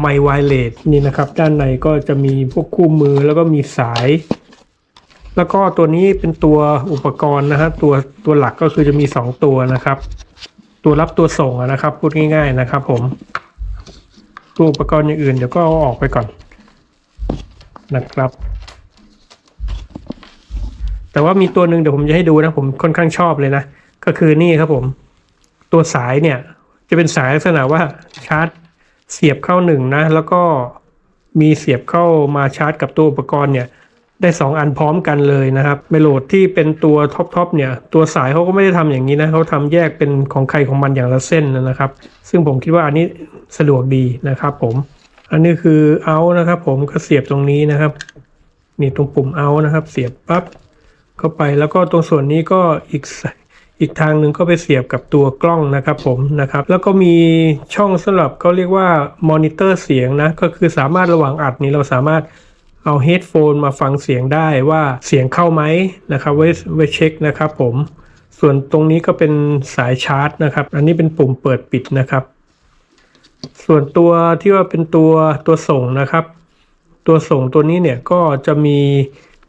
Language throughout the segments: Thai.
ไมไวเลสนี่นะครับ ด้านในก็จะมีพวกคู่มือแล้วก็มีสาย แล้วก็ตัวนี้เป็นตัวอุปกรณ์นะฮะตัวตัวหลักก็คือจะมีสองตัวนะครับ ตัวรับตัวส่งนะครับ พูดง่าย ๆนะครับ ผม ตัวอุปกรณ์อย่างอื่นเดี๋ยวก็เอาออกไปก่อนนะครับ แต่ว่ามีตัวหนึ่งเดี๋ยวผมจะให้ดูนะผมค่อนข้างชอบเลยนะก็คือนี่ครับผม ตัวสายเนี่ย จะเป็นสายลักษณะว่าชาร์จ เสียบเข้าหนึ่งนะ แล้วก็มีเสียบเข้ามาชาร์จกับตัวอุปกรณ์เนี่ย ได้สองอันพร้อมกันเลยนะครับเมโลดที่เป็นตัวท็อปทอปเนี่ย ตัวสายเขาก็ไม่ได้ทำอย่างนี้นะเขาทำแยกเป็นของใครของมันอย่างละเส้นนะครับ ซึ่งผมคิดว่าอันนี้สะดวกดีนะครับ ผม อันนี้คือเอานะครับผมก็เสียบตรงนี้นะครับ นี่ตรงปุ่มเอานะครับ เสียบปั๊บเข้าไปแล้วก็ตรงส่วนนี้ก็อีกส อีกทางหนึ่งก็ไปเสียบกับตัวกล้องนะครับผมนะครับแล้วก็มีช่องสำหรับเขาเรียกว่ามอนิเตอร์เสียงนะก็คือสามารถระหว่างอัดนี้เราสามารถเอาเฮดโฟนมาฟังเสียงได้ว่าเสียงเข้าไหมนะครับไว้ไว้เช็คนะครับผมส่วนตรงนี้ก็เป็นสายชาร์จนะครับ อันนี้เป็นปุ่มเปิดปิดนะครับ ส่วนตัวที่ว่าเป็นตัวตัวส่งนะครับ ตัวส่งตัวนี้เนี่ยก็จะมี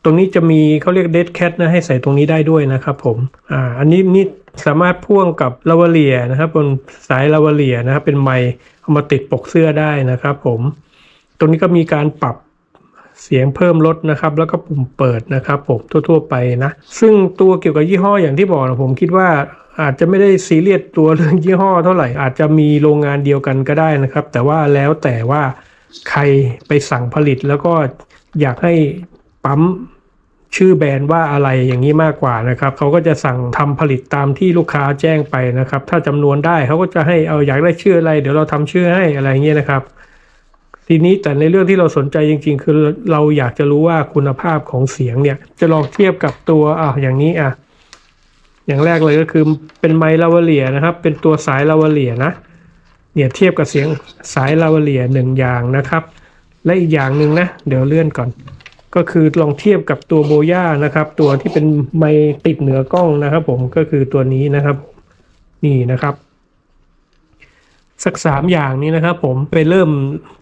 ตรงนี้จะมีเขาเรียก dead cat นะให้ใส่ตรงนี้ได้ด้วยนะครับผมอ่าอันนี้นี่สามารถพ่วงกับลาวาเลียนะครับบนสายลาวาเลียนะครับเป็นไมค์เอามาติดปกเสื้อได้นะครับผมตรงนี้ก็มีการปรับเสียงเพิ่มลดนะครับ แล้วก็ปุ่มเปิดนะครับผมทั่ว ๆ ไปนะ ซึ่งตัวเกี่ยวกับยี่ห้ออย่างที่บอกนะผมคิดว่าอาจจะไม่ได้ซีเรียสตัวเรื่องยี่ห้อเท่าไหร่อาจจะมีโรงงานเดียวกันก็ได้นะครับ แต่ว่าแล้วแต่ว่าใครไปสั่งผลิตแล้วก็อยากให้ ปั๊มชื่อแบรนด์ว่าอะไรอย่างนี้มากกว่านะครับเขาก็จะสั่งทำผลิตตามที่ลูกค้าแจ้งไปนะครับ ถ้าจำนวนได้เขาก็จะให้เอาอยากได้ชื่ออะไร เดี๋ยวเราทำชื่อให้อะไรเงี้ยนะครับ ทีนี้แต่ในเรื่องที่เราสนใจจริง ๆ คือเราอยากจะรู้ว่าคุณภาพของเสียงเนี่ย จะลองเทียบกับตัวอะอย่างนี้อะอย่างแรกเลยก็คือเป็นไมค์ลาวเลียนะครับ เป็นตัวสายลาวเลียนะเนี่ยเทียบกับเสียงสายลาวเลียหนึ่งอย่างนะครับ และอีกอย่างหนึ่งนะ เดี๋ยวเลื่อนก่อน ก็คือลองเทียบกับตัวโบย่านะครับ ตัวที่เป็นไมติดเหนือกล้องนะครับ ผมก็คือตัวนี้นะครับ นี่นะครับ สักสามอย่างนี้นะครับ ผมไปเริ่ม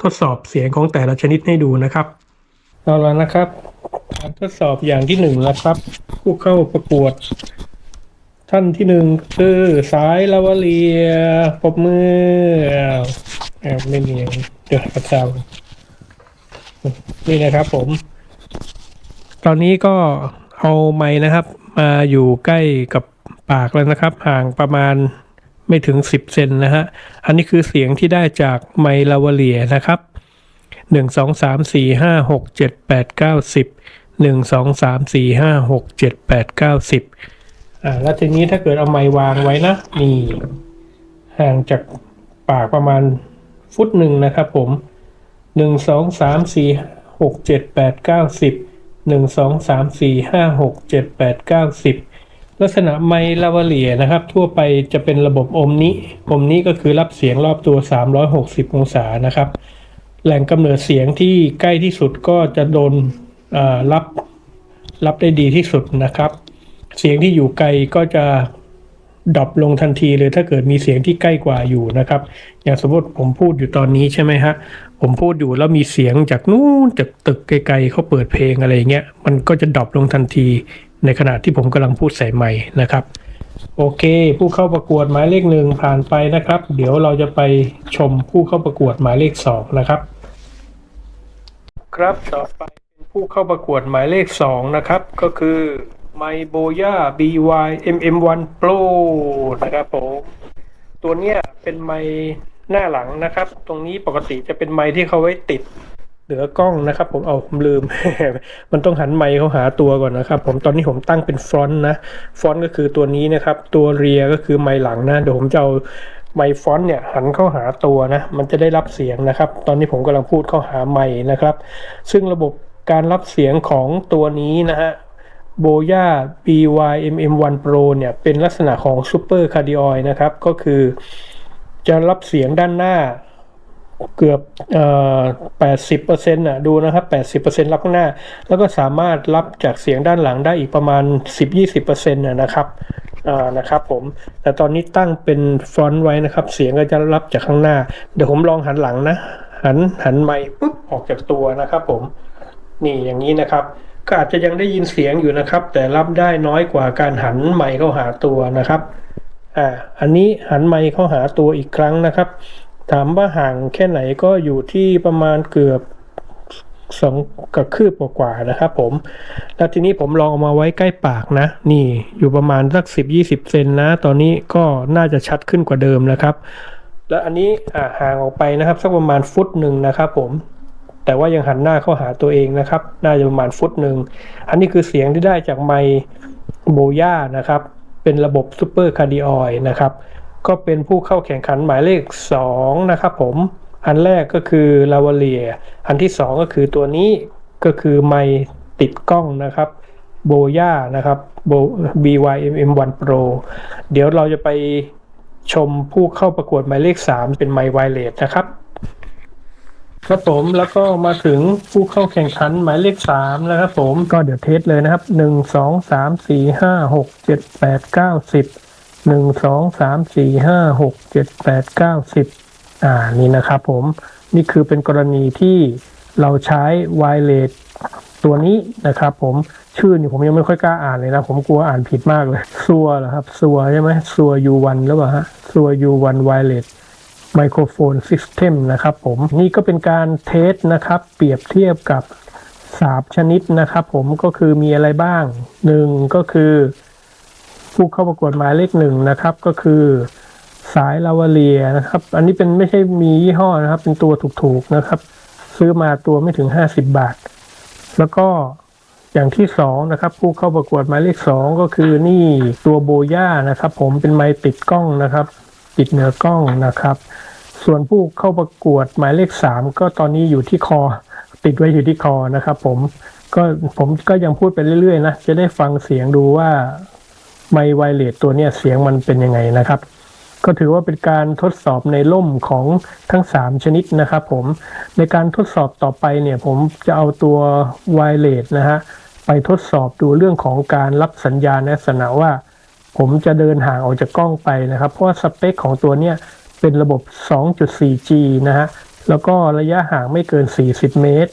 ทดสอบเสียงของแต่ละชนิดให้ดูนะครับเอาละนะครับการทดสอบอย่างที่หนึ่งแล้วครับ ผู้เข้าประกวด ท่านที่หนึ่งคือสายลาวเลียปบมืออ้าวอ้าวไม่มีเดี๋ยวประจานี่นะครับผม ตอนนี้ก็เอาไม้นะครับ มาอยู่ใกล้กับปากแล้วนะครับ ห่างประมาณไม่ถึง 10 เซนนะฮะ อันนี้คือเสียงที่ได้จากไมลาวเลียนะครับหนึ่งสองสามสี่ห้าหกเจ็ดแปดเก้าสิบหนึ่งสองสามสี่ห้าหกเจ็ดแปดเก้าสิบอ่าแล้วทีนี้ถ้าเกิดเอาไม้วางไว้นะนี่ห่างจากปากประมาณฟุตหนึ่งนะครับผมหนึ่งสองสามสี่ หนึ่งสองสามสี่ห้าหกเจ็ดแปดเก้าสิบลักษณะไมค์ลาวาเลียนะครับ ทั่วไปจะเป็นระบบโอมนิโอมนิก็คือรับเสียงรอบตัว 360 องศานะครับ แหล่งกำเนิดเสียงที่ใกล้ที่สุดก็จะโดนรับรับได้ดีที่สุดนะครับ เสียงที่อยู่ไกลก็จะ ดรอปลงทันทีเลยถ้าเกิดมีเสียงที่ใกล้กว่าอยู่นะครับ อย่างสมมติผมพูดอยู่ตอนนี้ใช่ไหมฮะผมพูดอยู่แล้วมีเสียงจากนู้นจากตึกไกลๆเขาเปิดเพลงอะไรเงี้ยมันก็จะดรอปลงทันที ในขณะที่ผมกำลังพูดใส่ไมค์นะครับ โอเค ผู้เข้าประกวดหมายเลขหนึ่งผ่านไปนะครับ เดี๋ยวเราจะไปชมผู้เข้าประกวดหมายเลขสองนะครับ ครับต่อไปผู้เข้าประกวดหมายเลขสองนะครับก็คือ ไมโบย่า BY MM1 Pro นะครับผมตัวเนี้ยเป็นไมหน้าหลังนะครับ ตรงนี้ปกติจะเป็นไมที่เขาไว้ติดเหนือกล้องนะครับ ผมเอาผมลืม มันต้องหันไมค์เขาหาตัวก่อนนะครับ ผมตอนนี้ผมตั้งเป็นฟรอนต์นะฟรอนต์ก็คือตัวนี้นะครับ ตัวเรียก็คือไมค์หลังนะเดี๋ยวผมจะเอาไมค์ฟอนต์เนี่ยหันเข้าหาตัวนะ มันจะได้รับเสียงนะครับ ตอนนี้ผมกำลังพูดเข้าหาไมค์นะครับ ซึ่งระบบการรับเสียงของตัวนี้นะฮะ โบย่า BYMM1 Pro เนี่ย เป็นลักษณะของ Super Cardioid นะครับ ก็คือจะรับเสียงด้านหน้าเกือบเอ่อ80%น่ะดูนะครับ80%รับข้างหน้า แล้วก็สามารถรับจากเสียงด้านหลังได้อีกประมาณ10-20%น่ะนะครับนะครับผม แต่ตอนนี้ตั้งเป็นฟรอนต์ไว้นะครับ เสียงก็จะรับจากข้างหน้า เดี๋ยวผมลองหันหลังนะ หันหันไมค์ปุ๊บออกจากตัวนะครับผม นี่อย่างนี้นะครับ ก็อาจจะยังได้ยินเสียงอยู่นะครับ แต่รับได้น้อยกว่าการหันไมค์เข้าหาตัวนะครับอ่าอันนี้หันไมค์เข้าหาตัวอีกครั้งนะครับ ถามว่าห่างแค่ไหนก็อยู่ที่ประมาณเกือบสองกับคืบกว่าๆนะครับ ผม แล้วทีนี้ผมลองเอามาไว้ใกล้ปากนะ นี่อยู่ประมาณสักสิบยี่สิบเซนนะ ตอนนี้ก็น่าจะชัดขึ้นกว่าเดิมนะครับ แล้วอันนี้ห่างออกไปนะครับ สักประมาณฟุตหนึ่งนะครับ ผม แต่ว่ายังหันหน้าเข้าหาตัวเองนะครับ น่าจะประมาณฟุตหนึ่ง อันนี้คือเสียงที่ได้จากไมโบย่านะครับ เป็นระบบซูเปอร์คาร์ดิออยนะครับ ก็เป็นผู้เข้าแข่งขันหมายเลข 2 นะครับผม อันแรกก็คือลาวาเลีย อันที่ 2 ก็คือตัวนี้ก็คือไมติดกล้องนะครับโบย่านะครับ BYMM1 Pro เดี๋ยวเราจะไปชมผู้เข้าประกวดหมายเลข 3 เป็นไมไวเลสนะครับ ครับผมแล้วก็มาถึงผู้เข้าแข่งขันหมายเลขสามแล้วครับผมก็เดี๋ยวเทสเลยนะครับหนึ่งสองสามสี่ห้าหกเจ็ดแปดเก้าสิบหนึ่งสองสามสี่ห้าหกเจ็ดแปดเก้าสิบอ่านี่นะครับผมนี่คือเป็นกรณีที่เราใช้ไวเลสตัวนี้นะครับ ผมชื่อนี่ผมยังไม่ค่อยกล้าอ่านเลยนะ ผมกลัวอ่านผิดมากเลยซัวเหรอครับซัวใช่ไหมซัว U1 หรือเปล่าฮะซัว U1 Wireless ไไมโครโฟนซิสเต็มนะครับผมนี่ก็เป็นการเทสนะครับ เปรียบเทียบกับสาบชนิดนะครับผมก็คือมีอะไรบ้างหนึ่งก็คือ ผู้เข้าประกวดหมายเลขหนึ่งนะครับ ก็คือสายลาวาเลียนะครับ อันนี้เป็นไม่ใช่มียี่ห้อนะครับ เป็นตัวถูกๆนะครับ ซื้อมาตัวไม่ถึง 50 บาท แล้วก็อย่างที่สองนะครับ ผู้เข้าประกวดหมายเลขสองก็คือนี่ตัวโบย่านะครับ ผมเป็นไม้ติดกล้องนะครับ ติดเหนือกล้องนะครับ ส่วนผู้เข้าประกวดหมายเลขสามก็ตอนนี้อยู่ที่คอ ติดไว้อยู่ที่คอนะครับผมก็ผมก็ยังพูดไปเรื่อยๆนะ จะได้ฟังเสียงดูว่าไมไวเลสตัวเนี้ยเสียงมันเป็นยังไงนะครับ ก็ถือว่าเป็นการทดสอบในร่มของทั้ง 3 ชนิดนะครับผมในการทดสอบต่อไปเนี่ยผมจะเอาตัวไวเลสนะฮะไปทดสอบดูเรื่องของการรับสัญญาณในลักษณะว่า ผมจะเดินห่างออกจากกล้องไปนะครับ เพราะว่าสเปคของตัวเนี้ย เป็นระบบ 2.4G นะฮะ แล้วก็ระยะห่างไม่เกิน 40 เมตร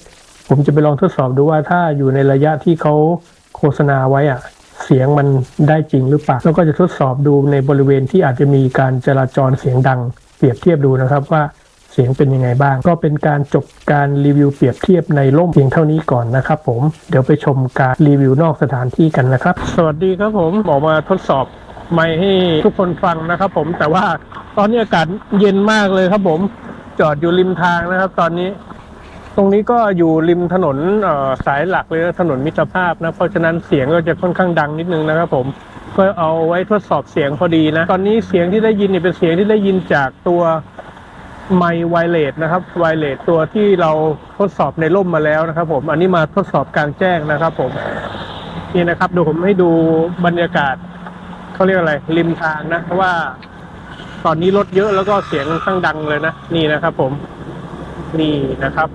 ผมจะไปลองทดสอบดูว่าถ้าอยู่ในระยะที่เขาโฆษณาไว้อะเสียงมันได้จริงหรือเปล่า แล้วก็จะทดสอบดูในบริเวณที่อาจจะมีการจราจรเสียงดัง เปรียบเทียบดูนะครับว่าเสียงเป็นยังไงบ้าง ก็เป็นการจบการรีวิวเปรียบเทียบในร่มเพียงเท่านี้ก่อนนะครับผม เดี๋ยวไปชมการรีวิวนอกสถานที่กันนะครับ สวัสดีครับผมออกมาทดสอบ ไม่ให้ทุกคนฟังนะครับ ผมแต่ว่าตอนนี้อากาศเย็นมากเลยครับ ผมจอดอยู่ริมทางนะครับ ตอนนี้ ตรงนี้ก็อยู่ริมถนนสายหลักเลยนะถนนมิตรภาพนะ เพราะฉะนั้นเสียงก็จะค่อนข้างดังนิดนึงนะครับ ผมก็เอาไว้ทดสอบเสียงพอดีนะ ตอนนี้เสียงที่ได้ยินเนี่ยเป็นเสียงที่ได้ยินจากตัวไมค์ไวเลสนะครับไวเลสตัวที่เราทดสอบในร่มมาแล้วนะครับ ผมอันนี้มาทดสอบกลางแจ้งนะครับ ผมนี่นะครับเดี๋ยวผมให้ดูบรรยากาศ เขาเรียกอะไรริมทางนะเพราะว่า ตอนนี้รถเยอะแล้วก็เสียงค่อนข้างดังเลยนะนี่นะครับ ผม นี่นะครับ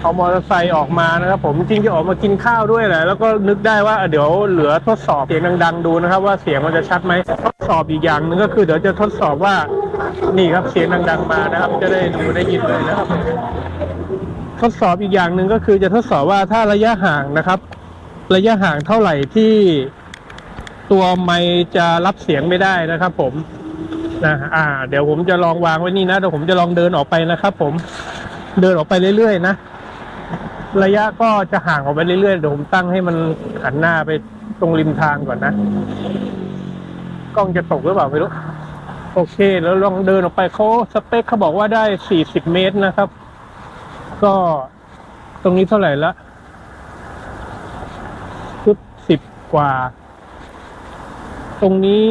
เอามอเตอร์ไซค์ออกมานะครับ ผมจริงจะออกมากินข้าวด้วยแหละแล้วก็นึกได้ว่าเดี๋ยวเหลือทดสอบเสียงดัง ๆ ดูนะครับ ว่าเสียงมันจะชัดไหมทดสอบอีกอย่างนึงก็คือเดี๋ยวจะทดสอบว่า นี่ครับเสียงดังๆมานะครับ จะได้ดูได้ยินเลยนะครับทดสอบอีกอย่างหนึ่งก็คือจะทดสอบว่าถ้าระยะห่างนะครับ ระยะห่างเท่าไหร่ที่ตัวไมจะรับเสียงไม่ได้นะครับ ผมนะอ่า เดี๋ยวผมจะลองวางไว้นี่นะเดี๋ยวผมจะลองเดินออกไปนะครับ ผมเดินออกไปเรื่อยๆนะระยะก็จะห่างออกไปเรื่อยๆเดี๋ยวผมตั้งให้มันหันหน้าไปตรงริมทางก่อนนะกล้องจะตกหรือเปล่าไม่รู้โอเค แล้วลองเดินออกไปเขาสเปคเขาบอกว่าได้40เมตรนะครับ ก็ตรงนี้เท่าไหร่ละชุดสิบ กว่า ตรงนี้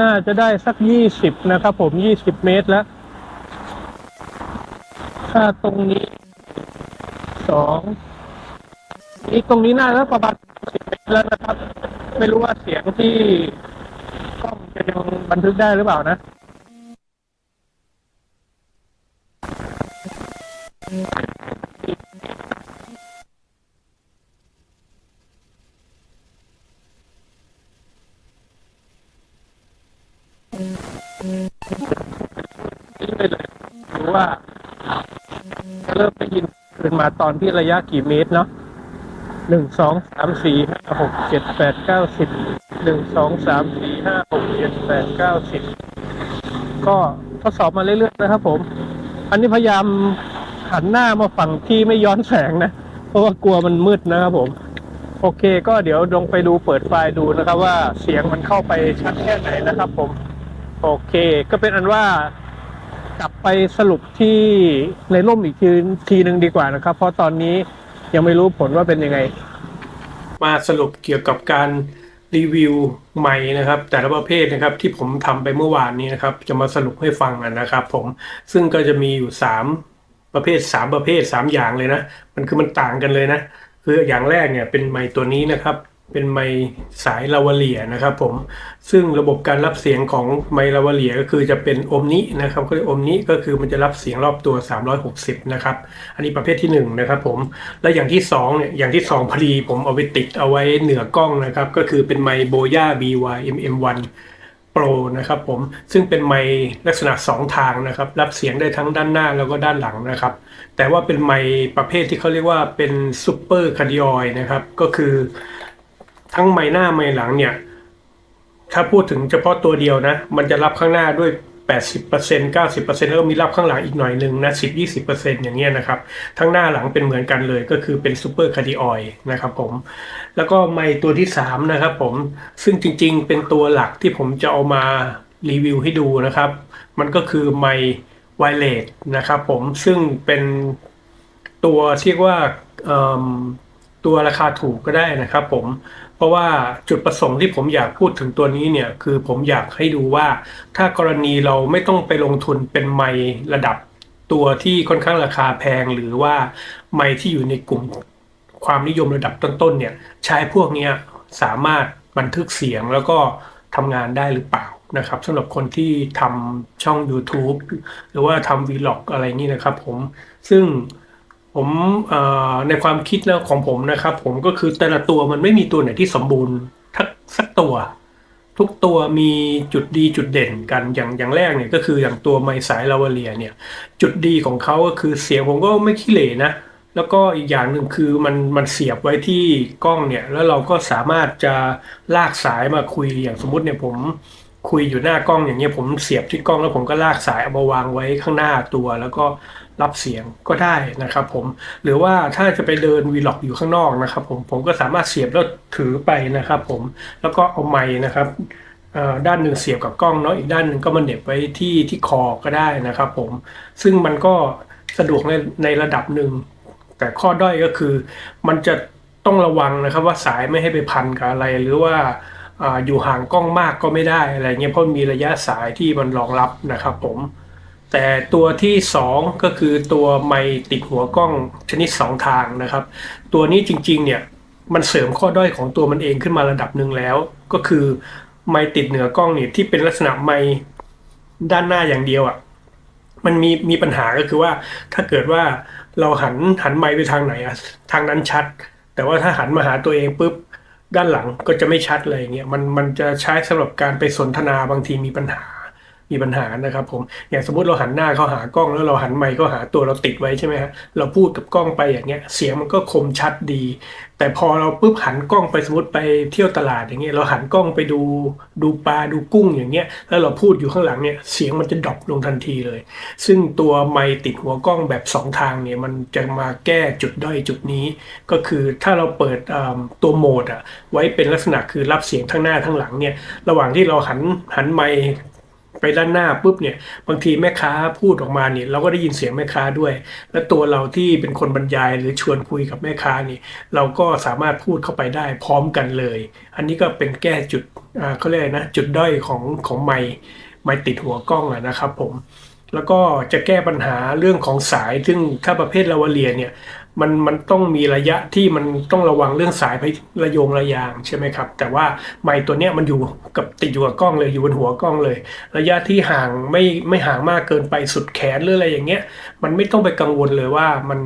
น่าจะได้สัก20นะครับผม20เมตรแล้ว ถ้าตรงนี้สองนี่ตรงนี้น่าจะประมาณสิบเมตรแล้วนะครับ ไม่รู้ว่าเสียงที่กล้องจะยังบันทึกได้หรือเปล่านะ เรื่อยๆเลยว่าจะเริ่มได้ยินคืนมาตอนที่ระยะกี่เมตรเนาะหนึ่งสองสามสี่ห้าหกเจ็ดแปดเก้าสิบหนึ่งสองสามสี่ห้าหกเจ็ดแปดเก้าสิบก็ทดสอบมาเรื่อยๆนะครับผม อันนี้พยายามหันหน้ามาฝั่งที่ไม่ย้อนแสงนะ เพราะว่ากลัวมันมืดนะครับผม โอเคก็เดี๋ยวลงไปดูเปิดไฟล์ดูนะครับว่าเสียงมันเข้าไปชัดแค่ไหนนะครับผม โอเคก็เป็นอันว่ากลับไปสรุปที่ในร่มอีกทีทีหนึ่งดีกว่านะครับ เพราะตอนนี้ยังไม่รู้ผลว่าเป็นยังไง มาสรุปเกี่ยวกับการรีวิวใหม่นะครับ แต่ละประเภทนะครับที่ผมทำไปเมื่อวานนี้นะครับ จะมาสรุปให้ฟังนะครับ ผมซึ่งก็จะมีอยู่สามประเภทสามประเภทสามอย่างเลยนะ มันคือมันต่างกันเลยนะ คืออย่างแรกเนี่ยเป็นไมค์ตัวนี้นะครับ เป็นไมสายลาวาเลียนะครับผมซึ่งระบบการรับเสียงของไมลาวาเลียก็คือจะเป็นโอมนินะครับก็เรียกโอมนิก็คือมันจะรับเสียงรอบตัว 360 นะครับ อันนี้ประเภทที่หนึ่งนะครับผมและอย่างที่สองเนี่ยอย่างที่สองพอดีผมเอาไปติดเอาไว้เหนือกล้องนะครับ ก็คือเป็นไมโบย่า BY MM1 Pro นะครับผมซึ่งเป็นไมค์ลักษณะ 2 ทางนะครับ รับเสียงได้ทั้งด้านหน้าแล้วก็ด้านหลังนะครับ แต่ว่าเป็นไมค์ประเภทที่เขาเรียกว่าเป็นซูเปอร์คาร์ดิออยนะครับ ก็คือ ทั้งไมค์หน้าไมค์หลังเนี่ย ถ้าพูดถึงเฉพาะตัวเดียวนะ มันจะรับข้างหน้าด้วย 80% 90%แล้วก็มีรับข้างหลังอีกหน่อยหนึ่งนะ10 20%อย่างเงี้ยนะครับ ทั้งหน้าหลังเป็นเหมือนกันเลยก็คือเป็นซูเปอร์คาร์ดิออยนะครับผม แล้วก็ไมค์ตัวที่ 3 นะครับผม ซึ่งจริงๆ เป็นตัวหลักที่ผมจะเอามารีวิวให้ดูนะครับ มันก็คือไมค์ไวเลสนะครับผมซึ่งเป็นตัวเรียกว่าตัวราคาถูกก็ได้นะครับผม ราะว่าจุดประสงค์ที่ผมอยากพูดถึงตัวนี้เนี่ยคือผมอยากให้ดูว่า ถ้ากรณีเราไม่ต้องไปลงทุนเป็นไมค์ระดับตัวที่ค่อนข้างราคาแพงหรือว่าไมค์ที่อยู่ในกลุ่มความนิยมระดับต้นๆเนี่ยใช้พวกนี้สามารถบันทึกเสียงแล้วก็ทำงานได้หรือเปล่านะครับสำหรับคนที่ทำช่อง YouTube หรือว่าทำ Vlog อะไรนี่นะครับผมซึ่ง ผมในความคิดแล้วของผมนะครับ ผมก็คือแต่ละตัวมันไม่มีตัวไหนที่สมบูรณ์ทักสักตัว ทุกตัวมีจุดดีจุดเด่นกันอย่างอย่างแรกเนี่ยก็คืออย่างตัวไมสายลาวเลียเนี่ย จุดดีของเขาก็คือเสียงผมก็ไม่ขี้เหร่นะ แล้วก็อีกอย่างหนึ่งคือมันมันเสียบไว้ที่กล้องเนี่ย แล้วเราก็สามารถจะลากสายมาคุยอย่างสมมติเนี่ยผมคุยอยู่หน้ากล้องอย่างเงี้ยผมเสียบที่กล้องแล้วผมก็ลากสายเอามาวางไว้ข้างหน้าตัว แล้วก็ รับเสียงก็ได้นะครับผมหรือว่าถ้าจะไปเดินวีล็อกอยู่ข้างนอกนะครับผมผมก็สามารถเสียบแล้วถือไปนะครับผมแล้วก็เอาไม้นะครับด้านหนึ่งเสียบกับกล้องเนาะอีกด้านหนึ่งก็มันเหน็บไว้ที่ที่คอก็ได้นะครับผมซึ่งมันก็สะดวกในในระดับหนึ่ง แต่ข้อด้อยก็คือ มันจะต้องระวังนะครับว่าสายไม่ให้ไปพันกับอะไรหรือว่าอาอยู่ห่างกล้องมากก็ไม่ได้อะไรเงี้ยเพราะมีระยะสายที่มันรองรับนะครับผม แต่ตัวที่ 2 ก็คือตัวไมติดหัวกล้องชนิด 2 ทางนะครับ ตัวนี้จริงๆเนี่ยมันเสริมข้อด้อยของตัวมันเองขึ้นมาระดับหนึ่งแล้ว ก็คือไมติดเหนือกล้องเนี่ยที่เป็นลักษณะไมด้านหน้าอย่างเดียวอะมันมีมีปัญหาก็คือว่าถ้าเกิดว่าเราหันหันไมไปทางไหนอะทางนั้นชัด แต่ว่าถ้าหันมาหาตัวเองปุ๊บด้านหลังก็จะไม่ชัดเลยเงี้ยมันมันจะใช้สำหรับการไปสนทนาบางทีมีปัญหา มีปัญหานะครับผมอย่างสมมติเราหันหน้าเข้าหากล้องแล้วเราหันไมค์เข้าหาตัวเราติดไว้ใช่ไหมฮะเราพูดกับกล้องไปอย่างเงี้ยเสียงมันก็คมชัดดี แต่พอเราปุ๊บหันกล้องไปสมมติไปเที่ยวตลาดอย่างเงี้ยเราหันกล้องไปดูดูปลาดูกุ้งอย่างเงี้ยแล้วเราพูดอยู่ข้างหลังเนี่ยเสียงมันจะดรอปลงทันทีเลย ซึ่งตัวไมค์ติดหัวกล้องแบบ 2 ทางเนี่ยมันจะมาแก้จุดด้อยจุดนี้ ก็คือถ้าเราเปิดตัวโหมดอะไว้เป็นลักษณะคือรับเสียงทั้งหน้าทั้งหลังเนี่ยระหว่างที่เราหันหันไมค์ ไปด้านหน้าปุ๊บเนี่ยบางทีแม่ค้าพูดออกมาเนี่ยเราก็ได้ยินเสียงแม่ค้าด้วย และตัวเราที่เป็นคนบรรยายหรือชวนคุยกับแม่ค้านี่เราก็สามารถพูดเข้าไปได้พร้อมกันเลย อันนี้ก็เป็นแก้จุดอ่าเขาเรียกอะไรนะจุดด้อยของของไมค์ไมค์ติดหัวกล้องอะนะครับผมแล้วก็จะแก้ปัญหาเรื่องของสาย ซึ่งถ้าประเภทลาวาเลียเนี่ย มันมันต้องมีระยะที่มันต้องระวังเรื่องสายไประโยงระยางใช่ไหมครับ แต่ว่าไม้ตัวเนี้ยมันอยู่กับติดอยู่กับกล้องเลยอยู่บนหัวกล้องเลย ระยะที่ห่างไม่ไม่ห่างมากเกินไปสุดแขนหรืออะไรอย่างเงี้ย มันไม่ต้องไปกังวลเลยว่ามัน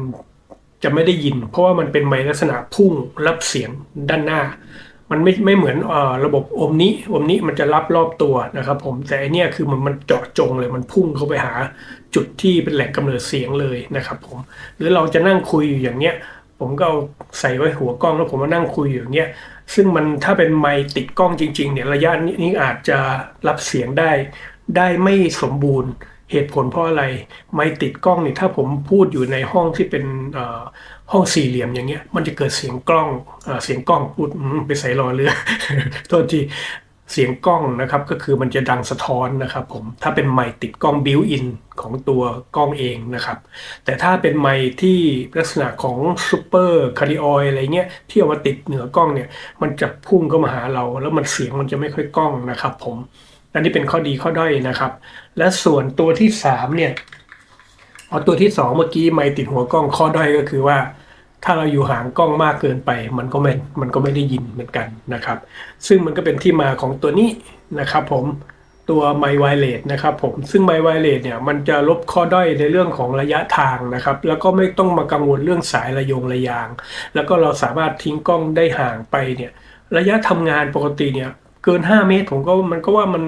จะไม่ได้ยิน เพราะว่ามันเป็นไม้ลักษณะพุ่งรับเสียงด้านหน้า มันไม่ไม่เหมือนอระบบโอมนี้โอมนี้มันจะรับรอบตัวนะครับผมแต่อันนี้คือมันมันเจาะจงเลยมันพุ่งเข้าไปหาจุดที่เป็นแหล่งกำเนิดเสียงเลยนะครับผมหรือเราจะนั่งคุยอยู่อย่างเนี้ยผมก็เอาใส่ไว้หัวกล้องแล้วผมมานั่งคุยอยู่อย่างเงี้ยซึ่งมันถ้าเป็นไมค์ติดกล้องจริงๆเนี่ยระยะนี้อาจจะรับเสียงได้ได้ไม่สมบูรณ์เหตุผลเพราะอะไร ไมค์ติดกล้องเนี่ยถ้าผมพูดอยู่ในห้องที่เป็น ห้องสี่เหลี่ยมอย่างเงี้ย มันจะเกิดเสียงกล้องเอ่อเสียงกล้องพูดไปใส่รอเรือโทษทีเสียงกล้องนะครับก็คือมันจะดังสะท้อนนะครับผมถ้าเป็นไมค์ติดกล้องบิวอินของตัวกล้องเองนะครับ แต่ถ้าเป็นไมค์ที่ลักษณะของซูเปอร์คาร์ดิออยอะไรเงี้ยที่เอามาติดเหนือกล้องเนี่ยมันจะพุ่งเข้ามาหาเรา แล้วมันเสียงมันจะไม่ค่อยกล้องนะครับผมอันนี้เป็นข้อดีข้อด้อยนะครับ และส่วนตัวที่สามเนี่ย เอาตัวที่สองเมื่อกี้ไมค์ติดหัวกล้องข้อด้อยก็คือว่า ถ้าเราอยู่ห่างกล้องมากเกินไป มันก็ไม่มันก็ไม่ได้ยินเหมือนกันนะครับ ซึ่งมันก็เป็นที่มาของตัวนี้นะครับ ผมตัวไมค์ไวเลสนะครับผมซึ่งไมค์ไวเลสเนี่ยมันจะลบข้อด้อยในเรื่องของระยะทางนะครับ แล้วก็ไม่ต้องมากังวลเรื่องสายระยงระยาง แล้วก็เราสามารถทิ้งกล้องได้ห่างไปเนี่ย ระยะทำงานปกติเนี่ยเกิน 5 เมตร ผมก็มันก็ว่ามัน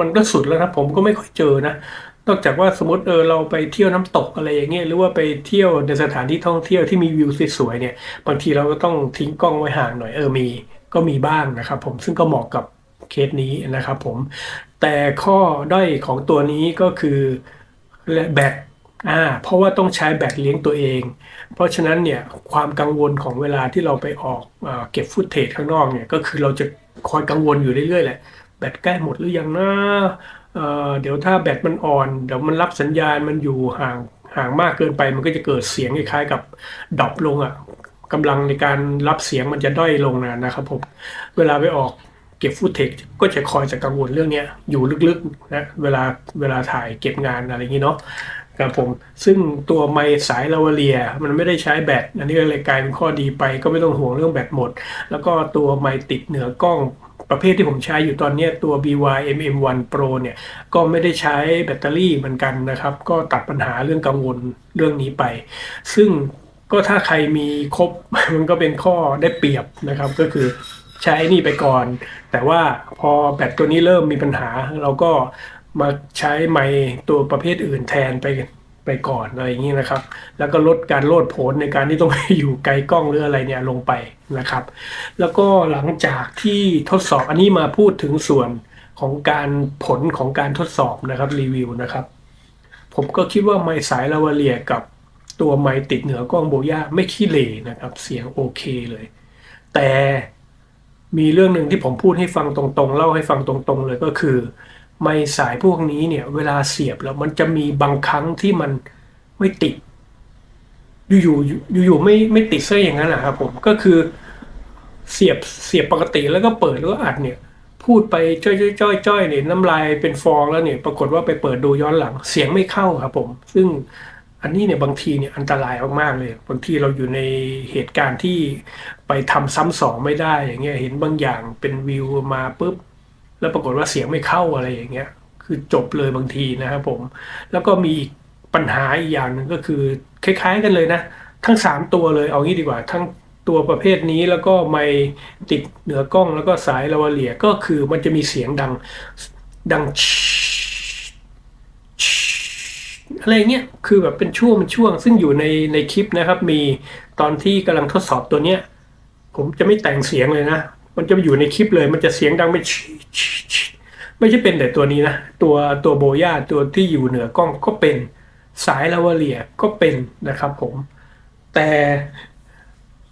มันก็สุดแล้วนะผมก็ไม่ค่อยเจอนะ นอกจากว่าสมมติเออเราไปเที่ยวน้ำตกอะไรอย่างเงี้ยหรือว่าไปเที่ยวในสถานที่ท่องเที่ยวที่มีวิวสวยๆเนี่ย บางทีเราก็ต้องทิ้งกล้องไว้ห่างหน่อยเออมีก็มีบ้างนะครับ ผมซึ่งก็เหมาะกับเคสนี้นะครับ ผม แต่ข้อด้อยของตัวนี้ก็คือแบตอ่าเพราะว่าต้องใช้แบตเลี้ยงตัวเอง เพราะฉะนั้นเนี่ยความกังวลของเวลาที่เราไปออกเอเก็บฟุตเทจข้างนอกเนี่ยก็คือเราจะคอยกังวลอยู่เรื่อยๆแหละแบตใกล้หมดหรือยังนะ เเดี๋ยวถ้าแบตมันอ่อน เดี๋ยวมันรับสัญญาณมันอยู่ห่างห่างมากเกินไป มันก็จะเกิดเสียงคล้ายๆกับดรอปลงอะกำลังในการรับเสียงมันจะด้อยลงนะนะครับผมเวลาไปออกเก็บฟุตเทจก็จะคอยจะกังวลเรื่องนี้อยู่ลึกๆนะเวลาเวลาถ่ายเก็บงานอะไรอย่างนี้เนาะครับผมซึ่งตัวไมค์สายลาวาเลีย มันไม่ได้ใช้แบตอันนี้ก็เลยกลายเป็นข้อดีไปก็ไม่ต้องห่วงเรื่องแบตหมด แล้วก็ตัวไมค์ติดเหนือกล้อง ประเภทที่ผมใช้อยู่ตอนนี้ตัว BY MM1 Pro เนี่ยก็ไม่ได้ใช้แบตเตอรี่เหมือนกันนะครับ ก็ตัดปัญหาเรื่องกังวลเรื่องนี้ไป ซึ่งก็ถ้าใครมีครบมันก็เป็นข้อได้เปรียบนะครับก็คือใช้นี่ไปก่อน แต่ว่าพอแบตตัวนี้เริ่มมีปัญหา เราก็มาใช้ไมค์ตัวประเภทอื่นแทนไป ไปก่อนอะไรอย่างนี้นะครับ แล้วก็ลดการโลดโผนในการที่ต้องอยู่ไกลกล้องหรืออะไรเนี่ยลงไปนะครับ แล้วก็หลังจากที่ทดสอบอันนี้มาพูดถึงส่วนของการผลของการทดสอบนะครับรีวิวนะครับ ผมก็คิดว่าไมค์สายลาวาเลียกับตัวไมค์ติดเหนือกล้องโบย่าไม่ขี้เหร่นะครับ เสียงโอเคเลย แต่มีเรื่องหนึ่งที่ผมพูดให้ฟังตรงๆ เล่าให้ฟังตรงๆเลยก็คือ ไมค์สายพวกนี้เนี่ย เวลาเสียบแล้วมันจะมีบางครั้งที่มันไม่ติด อยู่ๆอยู่ๆไม่ไม่ติดซะอย่างนั้นนะครับผมก็คือเสียบเสียบปกติแล้วก็เปิดแล้วก็อัดเนี่ย พูดไปจ้อยจ้อยจ้อยจ้อยเนี่ยน้ำลายเป็นฟองแล้วเนี่ย ปรากฏว่าไปเปิดดูย้อนหลังเสียงไม่เข้าครับผม ซึ่งอันนี้เนี่ยบางทีเนี่ยอันตรายมากๆเลย บางทีเราอยู่ในเหตุการณ์ที่ไปทำซ้ำสองไม่ได้อย่างเงี้ยเห็นบางอย่างเป็นวิวมาปุ๊บ แล้วปรากฏว่าเสียงไม่เข้าอะไรอย่างเงี้ย คือจบเลยบางทีนะครับผม แล้วก็มีปัญหาอีกอย่างหนึ่งก็คือคล้าย ๆ กันเลยนะ ทั้งสามตัวเลยเอางี้ดีกว่า ทั้งตัวประเภทนี้แล้วก็ไมค์ติดเหนือกล้องแล้วก็สายลาวาเลียก็คือมันจะมีเสียงดังดังอะไรเงี้ย คือแบบเป็นช่วงเป็นช่วง ซึ่งอยู่ในในคลิปนะครับ มีตอนที่กำลังทดสอบตัวเนี้ย ผมจะไม่แต่งเสียงเลยนะ มันจะอยู่ในคลิปเลย มันจะเสียงดังไปไม่ใช่เป็นแต่ตัวนี้นะ ตัวตัวโบย่าตัวที่อยู่เหนือกล้องก็เป็นสายลาวาเลียก็เป็นนะครับผม แต่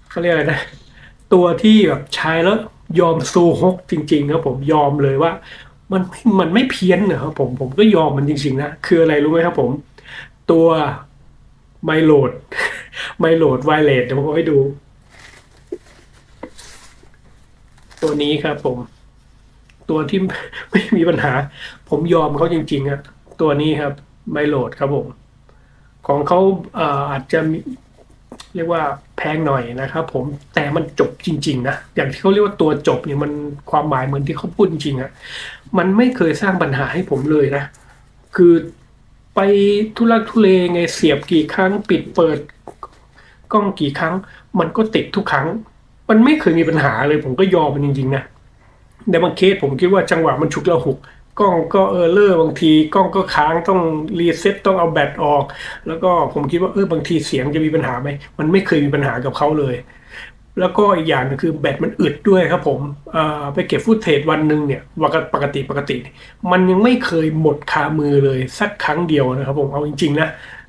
เขาเรียกอะไรนะ ตัวที่แบบใช้แล้วยอมซูฮกจริงๆครับผมยอมเลยว่า มันไม่มันไม่เพี้ยนนะครับผมผมก็ยอมมันจริงๆนะ คืออะไรรู้ไหมครับผม ตัวไมโลดไมโลดไวเลสเดี๋ยวผมให้ดู ตัวนี้ครับผม ตัวที่ไม่มีปัญหา ผมยอมเขาจริงๆอะตัวนี้ครับไมโลดครับผม ของเขาเอออาจจะมีเรียกว่าแพงหน่อยนะครับผมแต่มันจบจริง ๆ นะ อย่างที่เขาเรียกว่าตัวจบเนี่ยมันความหมายเหมือนที่เขาพูดจริงอะมันไม่เคยสร้างปัญหาให้ผมเลยนะ คือไปทุลักทุเลไงเสียบกี่ครั้ง ปิดเปิดกล้องกี่ครั้ง มันก็ติดทุกครั้ง มันไม่เคยมีปัญหาเลย ผมก็ยอมมันจริงๆนะในบางเคสผมคิดว่าจังหวะมันฉุกละหุกกล้องก็เออเลอร์บางทีกล้องก็ค้างต้องรีเซ็ตต้องเอาแบตออก แล้วก็ผมคิดว่าเออบางทีเสียงจะมีปัญหาไหมมันไม่เคยมีปัญหากับเขาเลย แล้วก็อีกอย่างนึงคือแบตมันอึดด้วยครับผมไปเก็บฟุตเทจวันหนึ่งเนี่ยปกติปกติ มันยังไม่เคยหมดคามือเลยสักครั้งเดียวนะครับผมเอาจริง ๆ นะ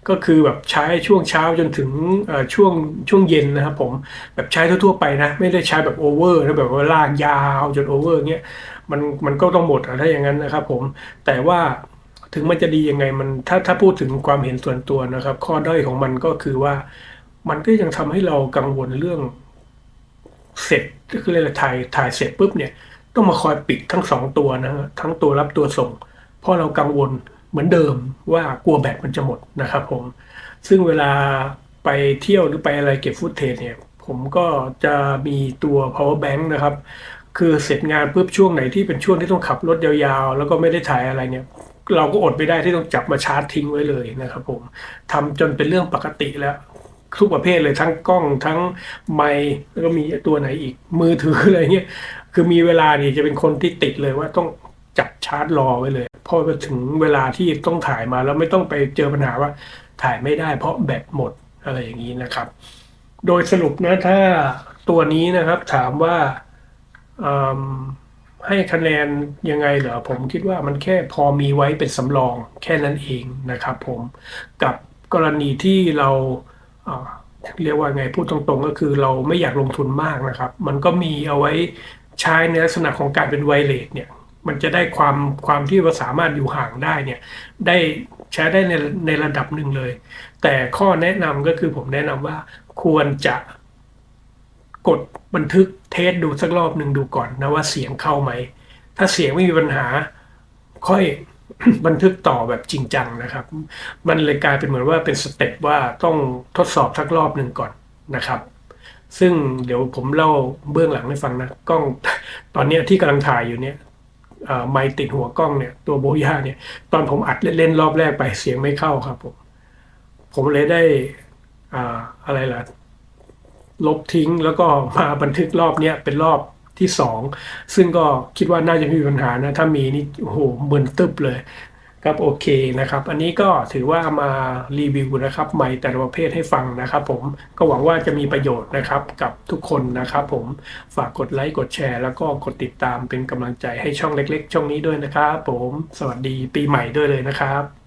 ก็คือแบบใช้ช่วงเช้าจนถึงช่วงช่วงเย็นนะครับผมแบบใช้ทั่วๆไปนะ ไม่ได้ใช้แบบโอเวอร์นะแบบว่าลากยาวจนโอเวอร์เงี้ยมันมันก็ต้องหมดถ้าอย่างนั้นนะครับผมแต่ว่าถึงมันจะดียังไงมันถ้าถ้าพูดถึงความเห็นส่วนตัวนะครับ ข้อด้อยของมันก็คือว่า มันก็ยังทำให้เรากังวลเรื่องเสร็จก็คือเรียกอะไรถ่ายถ่ายเสร็จปุ๊บเนี่ย ต้องมาคอยปิดทั้งสองตัวนะทั้งตัวรับตัวส่ง เพราะเรากังวล เหมือนเดิมว่ากลัวแบตมันจะหมดนะครับผม ซึ่งเวลาไปเที่ยวหรือไปอะไรเก็บฟุตเทจเนี่ย ผมก็จะมีตัว power bank นะครับ คือเสร็จงานปุ๊บช่วงไหนที่เป็นช่วงที่ต้องขับรถยาวๆ แล้วก็ไม่ได้ถ่ายอะไรเนี่ย เราก็อดไม่ได้ที่ต้องจับมาชาร์จทิ้งไว้เลยนะครับผมทำจนเป็นเรื่องปกติแล้วทุกประเภทเลยทั้งกล้องทั้งไมค์แล้วก็มีตัวไหนอีกมือถืออะไรเงี้ยคือมีเวลาเนี่ยจะเป็นคนที่ติดเลยว่าต้อง จับชาร์จรอไว้เลยพอถึงเวลาที่ต้องถ่ายมาแล้วไม่ต้องไปเจอปัญหาว่าถ่ายไม่ได้เพราะแบตหมดอะไรอย่างนี้นะครับ โดยสรุปนะถ้าตัวนี้นะครับถามว่าให้คะแนนยังไงเหรอผมคิดว่ามันแค่พอมีไว้เป็นสำรองแค่นั้นเองนะครับผมกับกรณีที่เราอ่าเรียกว่าไงพูดตรงๆ ก็คือเราไม่อยากลงทุนมากนะครับ มันก็มีเอาไว้ใช้ในลักษณะของการเป็นไวเลสเนี่ย มันจะได้ความความที่ว่าสามารถอยู่ห่างได้เนี่ย ได้ใช้ได้ในในระดับหนึ่งเลย แต่ข้อแนะนำก็คือผมแนะนำว่าควรจะกดบันทึกเทสดูสักรอบหนึ่งดูก่อนนะว่าเสียงเข้าไหม ถ้าเสียงไม่มีปัญหา ค่อยบันทึกต่อแบบจริงจังนะครับ มันเลยกลายเป็นเหมือนว่าเป็นสเต็ปว่าต้องทดสอบสักรอบหนึ่งก่อนนะครับ ซึ่งเดี๋ยวผมเล่าเบื้องหลังให้ฟังนะกล้องตอนนี้ที่กำลังถ่ายอยู่เนี่ย ไมติดหัวกล้องเนี่ยตัวโบย่าเนี่ย ตอนผมอัดเล่นๆรอบแรกไปเสียงไม่เข้าครับผมผมเลยได้อ่าอะไรล่ะ ลบทิ้งแล้วก็มาบันทึกรอบเนี้ยเป็นรอบที่สองซึ่งก็คิดว่าน่าจะม่มีปัญหานะ ถ้ามีนี่โอ้โหมึนตึบเลย ครับโอเคนะครับ อันนี้ก็ถือว่ามารีวิวนะครับใหม่แต่ละประเภทให้ฟังนะครับผมก็หวังว่าจะมีประโยชน์นะครับกับทุกคนนะครับผมฝากกดไลค์กดแชร์ แล้วก็กดติดตามเป็นกำลังใจให้ช่องเล็ก ๆ ช่องนี้ด้วยนะครับผมสวัสดีปีใหม่ด้วยเลยนะครับ